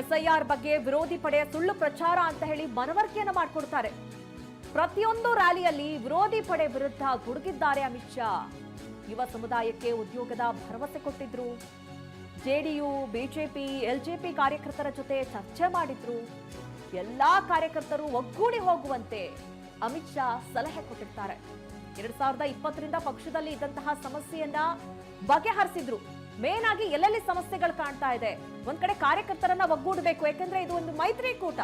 SIR ಬಗ್ಗೆ ವಿರೋಧಿ ಪಡೆಯ ಸುಳ್ಳು ಪ್ರಚಾರ ಅಂತ ಹೇಳಿ ಮನವರಿಕೆಯನ್ನು ಮಾಡಿಕೊಡ್ತಾರೆ. ಪ್ರತಿಯೊಂದು ರ್ಯಾಲಿಯಲ್ಲಿ ವಿರೋಧಿ ಪಡೆ ವಿರುದ್ಧ ಗುಡುಗಿದ್ದಾರೆ ಅಮಿತ್ ಶಾ. ಯುವ ಸಮುದಾಯಕ್ಕೆ ಉದ್ಯೋಗದ ಭರವಸೆ ಕೊಟ್ಟಿದ್ರು. ಜೆಡಿಯು ಬಿಜೆಪಿ ಎಲ್ಜೆಪಿ ಕಾರ್ಯಕರ್ತರ ಜೊತೆ ಚರ್ಚೆ ಮಾಡಿದ್ರು. ಎಲ್ಲಾ ಕಾರ್ಯಕರ್ತರು ಒಗ್ಗೂಡಿ ಹೋಗುವಂತೆ ಅಮಿತ್ ಶಾ ಸಲಹೆ ಕೊಟ್ಟಿರ್ತಾರೆ. ಎರಡ್ ಸಾವಿರದ ಇಪ್ಪತ್ತರಿಂದ ಪಕ್ಷದಲ್ಲಿ ಇದ್ದಂತಹ ಸಮಸ್ಯೆಯನ್ನ ಬಗೆಹರಿಸಿದ್ರು. ಮೇನ್ ಆಗಿ ಎಲ್ಲೆಲ್ಲಿ ಸಮಸ್ಯೆಗಳು ಕಾಣ್ತಾ ಇದೆ? ಒಂದ್ ಕಡೆ ಕಾರ್ಯಕರ್ತರನ್ನ ಒಗ್ಗೂಡಬೇಕು, ಯಾಕಂದ್ರೆ ಇದು ಒಂದು ಮೈತ್ರಿಕೂಟ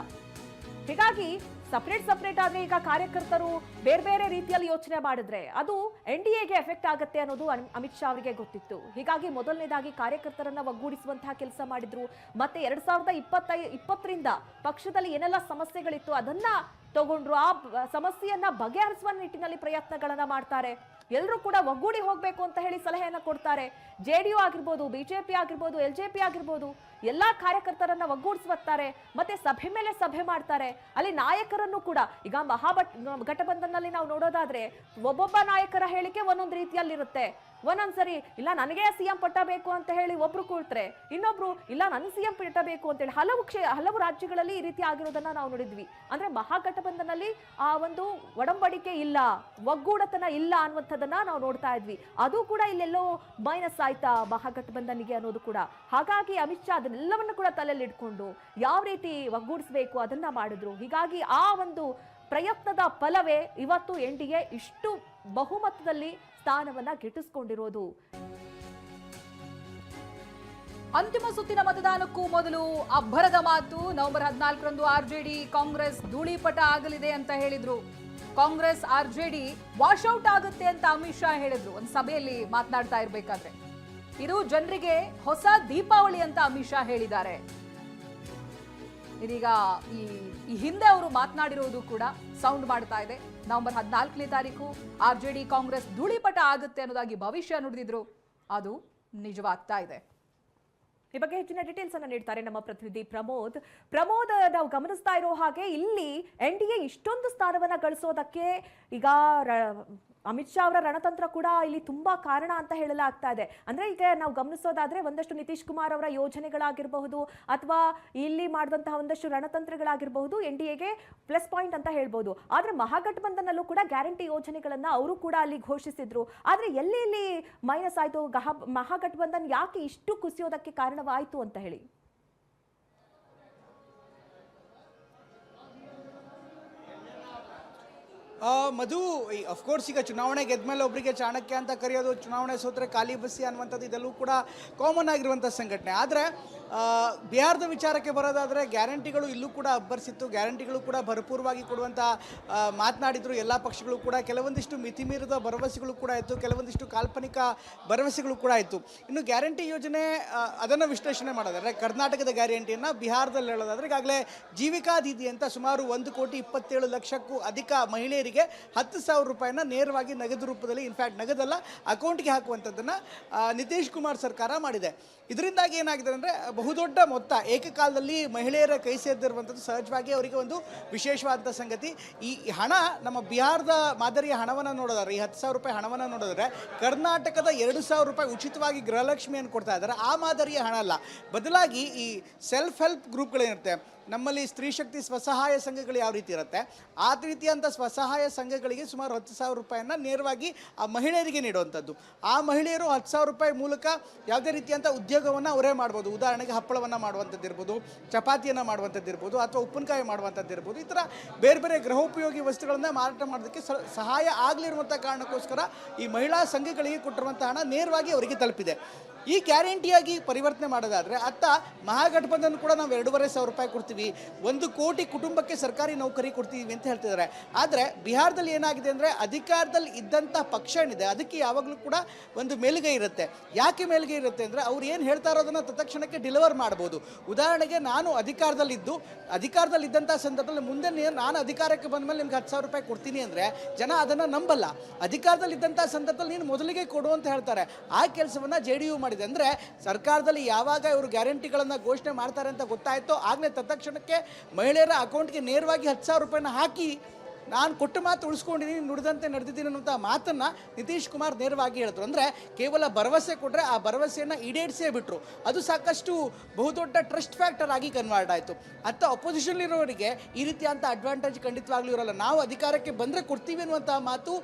ಹೀಗಾಗಿ ಸಪರೇಟ್ ಸಪರೇಟ್ ಆದ್ರೆ ಈಗ ಕಾರ್ಯಕರ್ತರು ಬೇರೆ ಬೇರೆ ರೀತಿಯಲ್ಲಿ ಯೋಚನೆ ಮಾಡಿದ್ರೆ ಅದು ಎನ್ ಡಿ ಎಗೆ ಎಫೆಕ್ಟ್ ಆಗುತ್ತೆ ಅನ್ನೋದು ಅಮಿತ್ ಶಾ ಅವರಿಗೆ ಗೊತ್ತಿತ್ತು. ಹೀಗಾಗಿ ಮೊದಲನೇದಾಗಿ ಕಾರ್ಯಕರ್ತರನ್ನ ಒಗ್ಗೂಡಿಸುವಂತಹ ಕೆಲಸ ಮಾಡಿದ್ರು. ಮತ್ತೆ ಎರಡ್ ಸಾವಿರದ ಇಪ್ಪತ್ತೈ, ಇಪ್ಪತ್ತರಿಂದ ಪಕ್ಷದಲ್ಲಿ ಏನೆಲ್ಲ ಸಮಸ್ಯೆಗಳಿತ್ತು ಅದನ್ನ ತಗೊಂಡ್ರು. ಆ ಸಮಸ್ಯೆಯನ್ನ ಬಗೆಹರಿಸುವ ನಿಟ್ಟಿನಲ್ಲಿ ಪ್ರಯತ್ನಗಳನ್ನ ಮಾಡ್ತಾರೆ. ಎಲ್ಲರೂ ಕೂಡ ಒಗ್ಗೂಡಿ ಹೋಗಬೇಕು ಅಂತ ಹೇಳಿ ಸಲಹೆಯನ್ನು ಕೊಡ್ತಾರೆ. ಜೆ ಜೆಡಿಯು ಆಗಿರ್ಬೋದು ಬಿಜೆಪಿ ಆಗಿರ್ಬೋದು, ಎಲ್ ಜೆ ಪಿ ಆಗಿರ್ಬೋದು, ಎಲ್ಲಾ ಕಾರ್ಯಕರ್ತರನ್ನ ಒಗ್ಗೂಡಿಸುತ್ತಾರೆ ಮತ್ತೆ ಸಭೆ ಮೇಲೆ ಸಭೆ ಮಾಡ್ತಾರೆ. ಅಲ್ಲಿ ನಾಯಕರನ್ನು ಕೂಡ, ಈಗ ಮಹಾಭಟ್ ಘಟಬಂಧನಲ್ಲಿ ನಾವು ನೋಡೋದಾದ್ರೆ, ಒಬ್ಬೊಬ್ಬ ನಾಯಕರ ಹೇಳಿಕೆ ಒಂದೊಂದು ರೀತಿಯಲ್ಲಿರುತ್ತೆ. ಒಂದೊಂದ್ಸರಿ, ಇಲ್ಲ, ನನಗೆ ಸಿಎಂ ಪಟ್ಟ ಬೇಕು ಅಂತ ಹೇಳಿ ಒಬ್ರು ಕೂಳ್ತಾರೆ ಇನ್ನೊಬ್ರು, ಇಲ್ಲ ನನ್ ಸಿಎಂ ಪಟ್ಟ ಬೇಕು ಅಂತ ಹೇಳಿ ಹಲವು ಕ್ಷೇ, ಹಲವು ರಾಜ್ಯಗಳಲ್ಲಿ ಈ ರೀತಿ ಆಗಿರೋದನ್ನ ನಾವು ನೋಡಿದ್ವಿ. ಅಂದ್ರೆ ಮಹಾಗಠಬಂಧನಲ್ಲಿ ಆ ಒಂದು ಒಡಂಬಡಿಕೆ ಇಲ್ಲ, ಒಗ್ಗೂಡತನ ಇಲ್ಲ ಅನ್ನುವಂಥದ್ದನ್ನ ನಾವು ನೋಡ್ತಾ ಇದ್ವಿ. ಅದು ಕೂಡ ಇಲ್ಲೆಲ್ಲೋ ಮೈನಸ್ ಆಯ್ತಾ ಮಹಾಗಠಬಂಧನಿಗೆ ಅನ್ನೋದು ಕೂಡ. ಹಾಗಾಗಿ ಅಮಿತ್ ಶಾ ಅದನ್ನೆಲ್ಲವನ್ನು ಕೂಡ ತಲೆಯಲ್ಲಿ ಇಟ್ಕೊಂಡು ಯಾವ ರೀತಿ ಒಗ್ಗೂಡಿಸ್ಬೇಕು ಅದನ್ನ ಮಾಡಿದ್ರು. ಹೀಗಾಗಿ ಆ ಒಂದು ಪ್ರಯತ್ನದ ಫಲವೇ ಇವತ್ತು ಎನ್ ಡಿ ಇಷ್ಟು ಬಹುಮತದಲ್ಲಿ ಸ್ಥಾನವನ್ನ ಗಿಟ್ಟಿಸ್ಕೊಂಡಿರೋದು. ಅಂತಿಮ ಸುತ್ತಿನ ಮತದಾನಕ್ಕೂ ಮೊದಲು ಅಬ್ಬರದ ಮಾತು. ನವೆಂಬರ್ ಹದಿನಾಲ್ಕರಂದು ಆರ್ಜೆಡಿ ಕಾಂಗ್ರೆಸ್ ಧೂಳಿಪಟ ಆಗಲಿದೆ ಅಂತ ಹೇಳಿದ್ರು. ಕಾಂಗ್ರೆಸ್ ಆರ್ಜೆಡಿ ವಾಶೌಟ್ ಆಗುತ್ತೆ ಅಂತ ಅಮಿತ್ ಶಾ ಹೇಳಿದ್ರು. ಒಂದು ಸಭೆಯಲ್ಲಿ ಮಾತನಾಡ್ತಾ ಇರಬೇಕಾದ್ರೆ. ಇದು ಜನರಿಗೆ ಹೊಸ ದೀಪಾವಳಿ ಅಂತ ಅಮಿತ್ ಶಾ ಹೇಳಿದ್ದಾರೆ. ಇದೀಗ ಈ ಈ ಹಿಂದೆ ಅವರು ಮಾತನಾಡಿರುವುದು ಕೂಡ ಸೌಂಡ್ ಮಾಡ್ತಾ ಇದೆ. ನವೆಂಬರ್ ಹದಿನಾಲ್ಕನೇ ತಾರೀಕು ಆರ್ ಜೆ ಡಿ ಕಾಂಗ್ರೆಸ್ ಧೂಳಿಪಟ ಆಗುತ್ತೆ ಅನ್ನೋದಾಗಿ ಭವಿಷ್ಯ ನುಡಿದಿದ್ರು. ಅದು ನಿಜವಾಗ್ತಾ ಇದೆ. ಈ ಬಗ್ಗೆ ಹೆಚ್ಚಿನ ಡೀಟೇಲ್ಸ್ ಅನ್ನ ನೀಡ್ತಾರೆ ನಮ್ಮ ಪ್ರತಿನಿಧಿ ಪ್ರಮೋದ್. ಪ್ರಮೋದ್, ನಾವು ಗಮನಿಸ್ತಾ ಇರೋ ಹಾಗೆ ಇಲ್ಲಿ ಎನ್ ಡಿ ಎ ಇಷ್ಟೊಂದು ಸ್ಥಾನವನ್ನ ಗಳಿಸೋದಕ್ಕೆ ಈಗ ಅಮಿತ್ ಶಾ ಅವರ ರಣತಂತ್ರ ಕೂಡ ಇಲ್ಲಿ ತುಂಬಾ ಕಾರಣ ಅಂತ ಹೇಳಲಾಗ್ತಾ ಇದೆ. ಅಂದ್ರೆ ಈಗ ನಾವು ಗಮನಿಸೋದಾದ್ರೆ ಒಂದಷ್ಟು ನಿತೀಶ್ ಕುಮಾರ್ ಅವರ ಯೋಜನೆಗಳಾಗಿರಬಹುದು ಅಥವಾ ಇಲ್ಲಿ ಮಾಡಿದಂತಹ ಒಂದಷ್ಟು ರಣತಂತ್ರಗಳಾಗಿರಬಹುದು, ಎನ್ ಡಿ ಎಗೆ ಪ್ಲಸ್ ಪಾಯಿಂಟ್ ಅಂತ ಹೇಳ್ಬೋದು. ಆದ್ರೆ ಮಹಾಗಠಬಂಧನಲ್ಲೂ ಕೂಡ ಗ್ಯಾರಂಟಿ ಯೋಜನೆಗಳನ್ನ ಅವರು ಕೂಡ ಅಲ್ಲಿ ಘೋಷಿಸಿದ್ರು. ಆದ್ರೆ ಎಲ್ಲಿ ಇಲ್ಲಿ ಮೈನಸ್ ಆಯ್ತು ಮಹಾಗಠಬಂಧನ್ ಯಾಕೆ ಇಷ್ಟು ಕುಸಿಯೋದಕ್ಕೆ ಕಾರಣವಾಯಿತು ಅಂತ ಹೇಳಿ. ಮಧು ಅಫ್ಕೋರ್ಸ್ ಈಗ ಚುನಾವಣೆ ಗೆದ್ಮೇಲೆ ಒಬ್ಬರಿಗೆ ಚಾಣಕ್ಯ ಅಂತ ಕರೆಯೋದು, ಚುನಾವಣೆ ಸೋತ್ರೆ ಖಾಲಿ ಬಸ್ಸಿ ಅನ್ನುವಂಥದ್ದು ಇದೆಲ್ಲೂ ಕೂಡ ಕಾಮನ್ ಆಗಿರುವಂಥ ಸಂಘಟನೆ. ಆದರೆ ಬಿಹಾರದ ವಿಚಾರಕ್ಕೆ ಬರೋದಾದರೆ ಗ್ಯಾರಂಟಿಗಳು ಇಲ್ಲೂ ಕೂಡ ಅಬ್ಬರಿಸಿತ್ತು. ಗ್ಯಾರಂಟಿಗಳು ಕೂಡ ಭರಪೂರವಾಗಿ ಕೊಡುವಂಥ ಮಾತನಾಡಿದರು ಎಲ್ಲ ಪಕ್ಷಗಳು ಕೂಡ. ಕೆಲವೊಂದಿಷ್ಟು ಮಿತಿಮೀರಿದ ಭರವಸೆಗಳು ಕೂಡ ಇತ್ತು. ಕೆಲವೊಂದಿಷ್ಟು ಕಾಲ್ಪನಿಕ ಭರವಸೆಗಳು ಕೂಡ ಇತ್ತು. ಇನ್ನು ಗ್ಯಾರಂಟಿ ಯೋಜನೆ ಅದನ್ನು ವಿಶ್ಲೇಷಣೆ ಮಾಡೋದಾದರೆ ಕರ್ನಾಟಕದ ಗ್ಯಾರಂಟಿಯನ್ನು ಬಿಹಾರದಲ್ಲಿ ಹೇಳೋದಾದರೆ ಈಗಾಗಲೇ ಜೀವಿಕಾ ದೀದಿ ಅಂತ ಸುಮಾರು ಒಂದು ಕೋಟಿ ಇಪ್ಪತ್ತೇಳು ಲಕ್ಷಕ್ಕೂ ಅಧಿಕ ಮಹಿಳೆಯರಿಗೆ ಹತ್ತು ಸಾವಿರ ರೂಪಾಯಿನ ನೇರವಾಗಿ ನಗದು ರೂಪದಲ್ಲಿ ಇನ್ಫ್ಯಾಕ್ಟ್ ನಗದಲ್ಲ, ಅಕೌಂಟ್ಗೆ ಹಾಕುವಂಥದ್ದನ್ನು ನಿತೀಶ್ ಕುಮಾರ್ ಸರ್ಕಾರ ಮಾಡಿದೆ. ಇದರಿಂದಾಗಿ ಏನಾಗಿದೆ ಅಂದರೆ ಬಹುದೊಡ್ಡ ಮೊತ್ತ. ಏಕಕಾಲದಲ್ಲಿ ಮಹಿಳೆಯರ ಕೈ ಸೇರಿದಿರುವಂಥದ್ದು ಸಹಜವಾಗಿ ಅವರಿಗೆ ಒಂದು ವಿಶೇಷವಾದಂಥ ಸಂಗತಿ. ಈ ಹಣ, ನಮ್ಮ ಬಿಹಾರದ ಮಾದರಿಯ ಹಣವನ್ನು ನೋಡೋದಾದ್ರೆ, ಈ ಹತ್ತು ಸಾವಿರ ರೂಪಾಯಿ ಹಣವನ್ನು ನೋಡಿದ್ರೆ ಕರ್ನಾಟಕದ ಎರಡು ಸಾವಿರ ರೂಪಾಯಿ ಉಚಿತವಾಗಿ ಗೃಹಲಕ್ಷ್ಮಿಯನ್ನು ಕೊಡ್ತಾ ಇದ್ದಾರೆ. ಆ ಮಾದರಿಯ ಹಣ ಅಲ್ಲ. ಬದಲಾಗಿ ಈ ಸೆಲ್ಫ್ ಹೆಲ್ಪ್ ಗ್ರೂಪ್ಗಳೇನಿರುತ್ತೆ ನಮ್ಮಲ್ಲಿ ಸ್ತ್ರೀ ಶಕ್ತಿ ಸ್ವಸಹಾಯ ಸಂಘಗಳು ಯಾವ ರೀತಿ ಇರುತ್ತೆ? ಆ ರೀತಿಯಂಥ ಸ್ವಸಹಾಯ ಸಂಘಗಳಿಗೆ ಸುಮಾರು ಹತ್ತು ಸಾವಿರ ರೂಪಾಯಿಯನ್ನು ನೇರವಾಗಿ ಆ ಮಹಿಳೆಯರಿಗೆ ನೀಡುವಂಥದ್ದು. ಆ ಮಹಿಳೆಯರು ಹತ್ತು ಸಾವಿರ ರೂಪಾಯಿ ಮೂಲಕ ಯಾವುದೇ ರೀತಿಯಂಥ ಉದ್ಯೋಗವನ್ನು ಅವರೇ ಮಾಡ್ಬೋದು. ಉದಾಹರಣೆಗೆ ಹಪ್ಪಳವನ್ನು ಮಾಡುವಂಥದ್ದು ಇರ್ಬೋದು, ಚಪಾತಿಯನ್ನು ಮಾಡುವಂಥದ್ದು ಇರ್ಬೋದು, ಅಥವಾ ಉಪ್ಪಿನಕಾಯಿ ಮಾಡುವಂಥದ್ದು ಇರ್ಬೋದು. ಈ ಥರ ಬೇರೆ ಬೇರೆ ಗೃಹೋಪಯೋಗಿ ವಸ್ತುಗಳನ್ನು ಮಾರಾಟ ಮಾಡೋದಕ್ಕೆ ಸಹಾಯ ಆಗಲಿರುವಂಥ ಕಾರಣಕ್ಕೋಸ್ಕರ ಈ ಮಹಿಳಾ ಸಂಘಗಳಿಗೆ ಕೊಟ್ಟಿರುವಂಥ ಹಣ ನೇರವಾಗಿ ಅವರಿಗೆ ತಲುಪಿದೆ. ಈ ಗ್ಯಾರಂಟಿಯಾಗಿ ಪರಿವರ್ತನೆ ಮಾಡೋದಾದರೆ ಅತ್ತ ಮಹಾಗಠಬಂಧನ್ ಕೂಡ ನಾವು ಎರಡೂವರೆ ಸಾವಿರ ರೂಪಾಯಿ ಕೊಡ್ತೀವಿ. ಒಂದು ಕೋಟಿ ಕುಟುಂಬಕ್ಕೆ ಸರ್ಕಾರಿ ನೌಕರಿ ಕೊಡ್ತೀವಿ ಅಂತ ಹೇಳ್ತಿದ್ದಾರೆ. ಆದರೆ ಬಿಹಾರದಲ್ಲಿ ಏನಾಗಿದೆ ಅಂದರೆ ಅಧಿಕಾರದಲ್ಲಿ ಇದ್ದಂಥ ಪಕ್ಷ ಏನಿದೆ, ಅದಕ್ಕೆ ಯಾವಾಗಲೂ ಕೂಡ ಒಂದು ಮೇಲುಗೈ ಇರುತ್ತೆ. ಯಾಕೆ ಮೇಲುಗೈ ಇರುತ್ತೆ ಅಂದರೆ ಅವ್ರು ಏನು ಹೇಳ್ತಾ ಇರೋದನ್ನು ತತ್ಕ್ಷಣಕ್ಕೆ ಡಿಲಿವರ್ ಮಾಡ್ಬೋದು. ಉದಾಹರಣೆಗೆ ನಾನು ಅಧಿಕಾರದಲ್ಲಿದ್ದು ಅಧಿಕಾರದಲ್ಲಿದ್ದಂಥ ಸಂದರ್ಭದಲ್ಲಿ ಮುಂದೆ ನಾನು ಅಧಿಕಾರಕ್ಕೆ ಬಂದ ಮೇಲೆ ನಿಮ್ಗೆ ಹತ್ತು ಸಾವಿರ ರೂಪಾಯಿ ಕೊಡ್ತೀನಿ ಅಂದರೆ ಜನ ಅದನ್ನು ನಂಬಲ್ಲ. ಅಧಿಕಾರದಲ್ಲಿ ಇದ್ದಂಥ ಸಂದರ್ಭದಲ್ಲಿ ನೀನು ಮೊದಲಿಗೆ ಕೊಡು ಅಂತ ಹೇಳ್ತಾರೆ. ಆ ಕೆಲಸವನ್ನು ಜೆ ಡಿ ಯು ಮಾಡಿದೆ ಅಂದರೆ ಸರ್ಕಾರದಲ್ಲಿ ಯಾವಾಗ ಇವರು ಗ್ಯಾರಂಟಿಗಳನ್ನು ಘೋಷಣೆ ಮಾಡ್ತಾರೆ ಅಂತ ಗೊತ್ತಾಯಿತು ಆಗಲೇ ತತ್ಕ್ಷಣಕ್ಕೆ ಮಹಿಳೆಯರ ಅಕೌಂಟ್ಗೆ ನೇರವಾಗಿ ಹತ್ತು ಸಾವಿರ ರೂಪಾಯಿನ ಹಾಕಿ ನಾನು ಕೊಟ್ಟ ಮಾತು ಉಳಿಸ್ಕೊಂಡಿದ್ದೀನಿ ನುಡಿದಂತೆ ನಡೆದಿದ್ದೀನಿ ಅನ್ನುವಂಥ ಮಾತನ್ನು ನಿತೀಶ್ ಕುಮಾರ್ ನೇರವಾಗಿ ಹೇಳಿದ್ರು. ಅಂದರೆ ಕೇವಲ ಭರವಸೆ ಕೊಟ್ಟರೆ ಆ ಭರವಸೆಯನ್ನು ಈಡೇರಿಸೇ ಬಿಟ್ಟರು ಅದು ಸಾಕಷ್ಟು ಬಹುದೊಡ್ಡ ಟ್ರಸ್ಟ್ ಫ್ಯಾಕ್ಟರ್ ಆಗಿ ಕನ್ವರ್ಟ್ ಆಯಿತು. ಅತ್ತ ಅಪೋಸಿಷನ್ ಇರೋರಿಗೆ ಈ ರೀತಿಯಂಥ ಅಡ್ವಾಂಟೇಜ್ ಖಂಡಿತವಾಗ್ಲೂ ಇರೋಲ್ಲ. ನಾವು ಅಧಿಕಾರಕ್ಕೆ ಬಂದರೆ ಕೊಡ್ತೀವಿ ಅನ್ನುವಂಥ ಮಾತು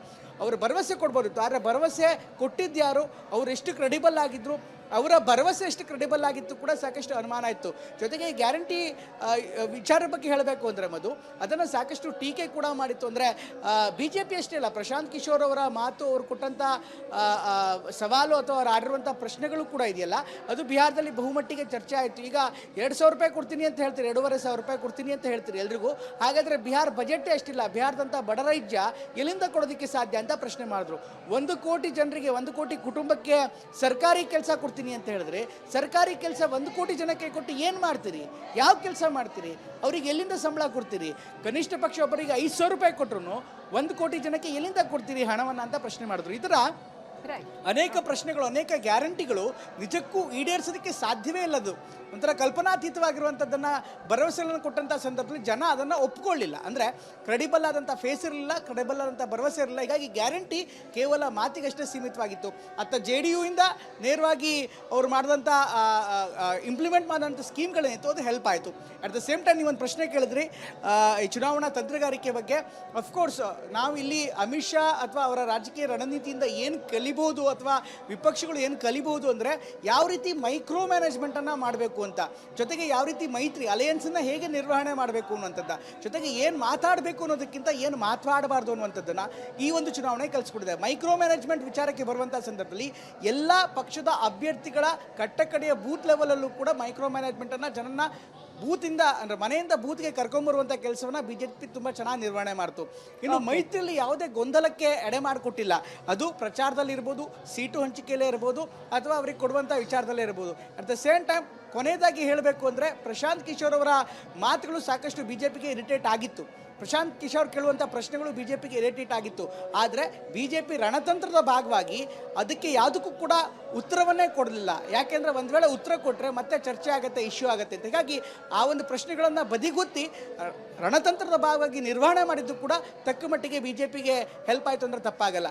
ಅವರು ಭರವಸೆ ಕೊಡ್ಬೋದಿತ್ತು. ಆದರೆ ಭರವಸೆ ಕೊಟ್ಟಿದ್ದ್ಯಾರು ಅವರು ಎಷ್ಟು ಕ್ರೆಡಿಬಲ್ ಆಗಿದ್ರು? ಅವರ ಭರವಸೆ ಎಷ್ಟು ಕ್ರೆಡಿಬಲ್ ಆಗಿತ್ತು ಕೂಡ ಸಾಕಷ್ಟು ಅನುಮಾನ ಇತ್ತು. ಜೊತೆಗೆ ಗ್ಯಾರಂಟಿ ವಿಚಾರ ಬಗ್ಗೆ ಹೇಳಬೇಕು ಅಂದರೆ ಮದು ಅದನ್ನು ಸಾಕಷ್ಟು ಟೀಕೆ ಕೂಡ ಮಾಡಿತ್ತು ಅಂದರೆ ಬಿ ಜೆ ಪಿ ಅಷ್ಟೇ ಅಲ್ಲ, ಪ್ರಶಾಂತ್ ಕಿಶೋರ್ ಅವರ ಮಾತು ಅವರು ಕೊಟ್ಟಂಥ ಸವಾಲು ಅಥವಾ ಅವ್ರು ಆಡಿರುವಂಥ ಪ್ರಶ್ನೆಗಳು ಕೂಡ ಇದೆಯಲ್ಲ, ಅದು ಬಿಹಾರದಲ್ಲಿ ಬಹುಮಟ್ಟಿಗೆ ಚರ್ಚೆ ಆಯಿತು. ಈಗ ಎರಡು ಸಾವಿರ ರೂಪಾಯಿ ಕೊಡ್ತೀನಿ ಅಂತ ಹೇಳ್ತೀರಿ, ಎರಡೂವರೆ ಸಾವಿರ ರೂಪಾಯಿ ಕೊಡ್ತೀನಿ ಅಂತ ಹೇಳ್ತೀರಿ ಎಲ್ರಿಗೂ, ಹಾಗಾದರೆ ಬಿಹಾರ ಬಜೆಟ್ಟೇ ಅಷ್ಟಿಲ್ಲ ಬಿಹಾರದಂಥ ಬಡ ರಾಜ್ಯ ಎಲ್ಲಿಂದ ಕೊಡೋದಕ್ಕೆ ಸಾಧ್ಯ ಅಂತ ಪ್ರಶ್ನೆ ಮಾಡಿದ್ರು. ಒಂದು ಕೋಟಿ ಜನರಿಗೆ, ಒಂದು ಕೋಟಿ ಕುಟುಂಬಕ್ಕೆ ಸರ್ಕಾರಿ ಕೆಲಸ ಕೊಡ್ತೀನಿ ಅಂತ ಹೇಳಿದ್ರೆ ಸರ್ಕಾರಿ ಕೆಲಸ ಒಂದು ಕೋಟಿ ಜನಕ್ಕೆ ಕೊಟ್ಟು ಏನು ಮಾಡ್ತೀರಿ? ಯಾವ ಕೆಲಸ ಮಾಡ್ತೀರಿ? ಅವ್ರಿಗೆ ಎಲ್ಲಿಂದ ಸಂಬಳ ಕೊಡ್ತೀರಿ? ಕನಿಷ್ಠ ಪಕ್ಷ ಒಬ್ಬರಿಗೆ ಐದು ಸಾವಿರ ರೂಪಾಯಿ ಕೊಟ್ಟರು ಒಂದು ಕೋಟಿ ಜನಕ್ಕೆ ಎಲ್ಲಿಂದ ಕೊಡ್ತೀರಿ ಹಣವನ್ನು ಅಂತ ಪ್ರಶ್ನೆ ಮಾಡಿದ್ರು. ಈ ಥರ ಅನೇಕ ಪ್ರಶ್ನೆಗಳು, ಅನೇಕ ಗ್ಯಾರಂಟಿಗಳು ನಿಜಕ್ಕೂ ಈಡೇರಿಸೋದಕ್ಕೆ ಸಾಧ್ಯವೇ ಇಲ್ಲದು ಒಂಥರ ಕಲ್ಪನಾತೀತವಾಗಿರುವಂಥದ್ದನ್ನ ಭರವಸೆಗಳನ್ನು ಕೊಟ್ಟಂಥ ಸಂದರ್ಭದಲ್ಲಿ ಜನ ಅದನ್ನು ಒಪ್ಕೊಳ್ಳಿಲ್ಲ. ಅಂದರೆ ಕ್ರೆಡಿಬಲ್ ಆದಂಥ ಫೇಸ್ ಇರಲಿಲ್ಲ ಕ್ರೆಡಿಬಲ್ ಆದಂಥ ಭರವಸೆ ಇರಲಿಲ್ಲ. ಹೀಗಾಗಿ ಗ್ಯಾರಂಟಿ ಕೇವಲ ಮಾತಿಗಷ್ಟೇ ಸೀಮಿತವಾಗಿತ್ತು. ಅತ್ತ ಜೆ ಡಿ ಇಂದ ನೇರವಾಗಿ ಅವ್ರು ಮಾಡಿದಂಥ ಇಂಪ್ಲಿಮೆಂಟ್ ಮಾಡಿದಂಥ ಸ್ಕೀಮ್ಗಳೇನಿತ್ತು ಅದು ಹೆಲ್ಪ್ ಆಯಿತು. ಅಟ್ ದ ಸೇಮ್ ಟೈಮ್ ನೀವೊಂದು ಪ್ರಶ್ನೆ ಕೇಳಿದ್ರಿ ಈ ಚುನಾವಣಾ ತಂತ್ರಗಾರಿಕೆ ಬಗ್ಗೆ. ಅಫ್ಕೋರ್ಸ್ ನಾವು ಇಲ್ಲಿ ಅಮಿತ್ ಶಾ ಅಥವಾ ಅವರ ರಾಜಕೀಯ ರಣನೀತಿಯಿಂದ ಏನು ಕಲಿಬಹುದು ಅಥವಾ ವಿಪಕ್ಷಗಳು ಏನು ಕಲಿಬಹುದು ಅಂದರೆ ಯಾವ ರೀತಿ ಮೈಕ್ರೋ ಮ್ಯಾನೇಜ್ಮೆಂಟನ್ನು ಮಾಡಬೇಕು ಅಂತ. ಜೊತೆಗೆ ಯಾವ ರೀತಿ ಮೈತ್ರಿ ಅಲಯನ್ಸನ್ನು ಹೇಗೆ ನಿರ್ವಹಣೆ ಮಾಡಬೇಕು ಅನ್ನುವಂಥದ್ದು. ಜೊತೆಗೆ ಏನು ಮಾತಾಡಬೇಕು ಅನ್ನೋದಕ್ಕಿಂತ ಏನು ಮಾತಾಡಬಾರ್ದು ಅನ್ನುವಂಥದ್ದನ್ನು ಈ ಒಂದು ಚುನಾವಣೆ ಕಲಿಸ್ಕೊಡಿದೆ ಮೈಕ್ರೋ ಮ್ಯಾನೇಜ್ಮೆಂಟ್ ವಿಚಾರಕ್ಕೆ ಬರುವಂಥ ಸಂದರ್ಭದಲ್ಲಿ ಎಲ್ಲ ಪಕ್ಷದ ಅಭ್ಯರ್ಥಿಗಳ ಕಟ್ಟಕಡೆಯ ಬೂತ್ ಲೆವೆಲಲ್ಲೂ ಕೂಡ ಮೈಕ್ರೋ ಮ್ಯಾನೇಜ್ಮೆಂಟನ್ನು ಜನನ ಬೂತಿಂದ ಅಂದ್ರೆ ಮನೆಯಿಂದ ಬೂತ್ಗೆ ಕರ್ಕೊಂಬರುವಂಥ ಕೆಲಸವನ್ನ ಬಿ ಜೆ ಪಿ ತುಂಬ ಚೆನ್ನಾಗಿ ನಿರ್ವಹಣೆ ಮಾಡ್ತು. ಇನ್ನು ಮೈತ್ರಿಯಲ್ಲಿ ಯಾವುದೇ ಗೊಂದಲಕ್ಕೆ ಎಡೆ ಮಾಡಿಕೊಟ್ಟಿಲ್ಲ. ಅದು ಪ್ರಚಾರದಲ್ಲಿ ಇರ್ಬೋದು ಸೀಟು ಹಂಚಿಕೆಯಲ್ಲೇ ಇರ್ಬೋದು ಅಥವಾ ಅವ್ರಿಗೆ ಕೊಡುವಂಥ ವಿಚಾರದಲ್ಲೇ ಇರ್ಬೋದು. ಅಟ್ ದ ಸೇಮ್ ಟೈಮ್ ಕೊನೆಯದಾಗಿ ಹೇಳಬೇಕು ಅಂದರೆ ಪ್ರಶಾಂತ್ ಕಿಶೋರ್ ಅವರ ಮಾತುಗಳು ಸಾಕಷ್ಟು ಬಿ ಜೆ ಪಿಗೆ ಇರಿಟೇಟ್ ಆಗಿತ್ತು. ಪ್ರಶಾಂತ್ ಕಿಶೋರ್ ಕೇಳುವಂಥ ಪ್ರಶ್ನೆಗಳು ಬಿ ಜೆ ಪಿಗೆ ಇರಿಟೇಟ್ ಆಗಿತ್ತು. ಆದರೆ ಬಿ ಜೆ ಪಿ ರಣತಂತ್ರದ ಭಾಗವಾಗಿ ಅದಕ್ಕೆ ಯಾವುದಕ್ಕೂ ಕೂಡ ಉತ್ತರವನ್ನೇ ಕೊಡಲಿಲ್ಲ. ಯಾಕೆಂದರೆ ಒಂದು ವೇಳೆ ಉತ್ತರ ಕೊಟ್ಟರೆ ಮತ್ತೆ ಚರ್ಚೆ ಆಗುತ್ತೆ ಇಶ್ಯೂ ಆಗುತ್ತೆ. ಹೀಗಾಗಿ ಆ ಒಂದು ಪ್ರಶ್ನೆಗಳನ್ನು ಬದಿಗೊತ್ತಿ ರಣತಂತ್ರದ ಭಾಗವಾಗಿ ನಿರ್ವಹಣೆ ಮಾಡಿದ್ದು ಕೂಡ ತಕ್ಕ ಮಟ್ಟಿಗೆ ಬಿ ಜೆ ಪಿಗೆ ಹೆಲ್ಪ್ ಆಯಿತು ಅಂದರೆ ತಪ್ಪಾಗಲ್ಲ.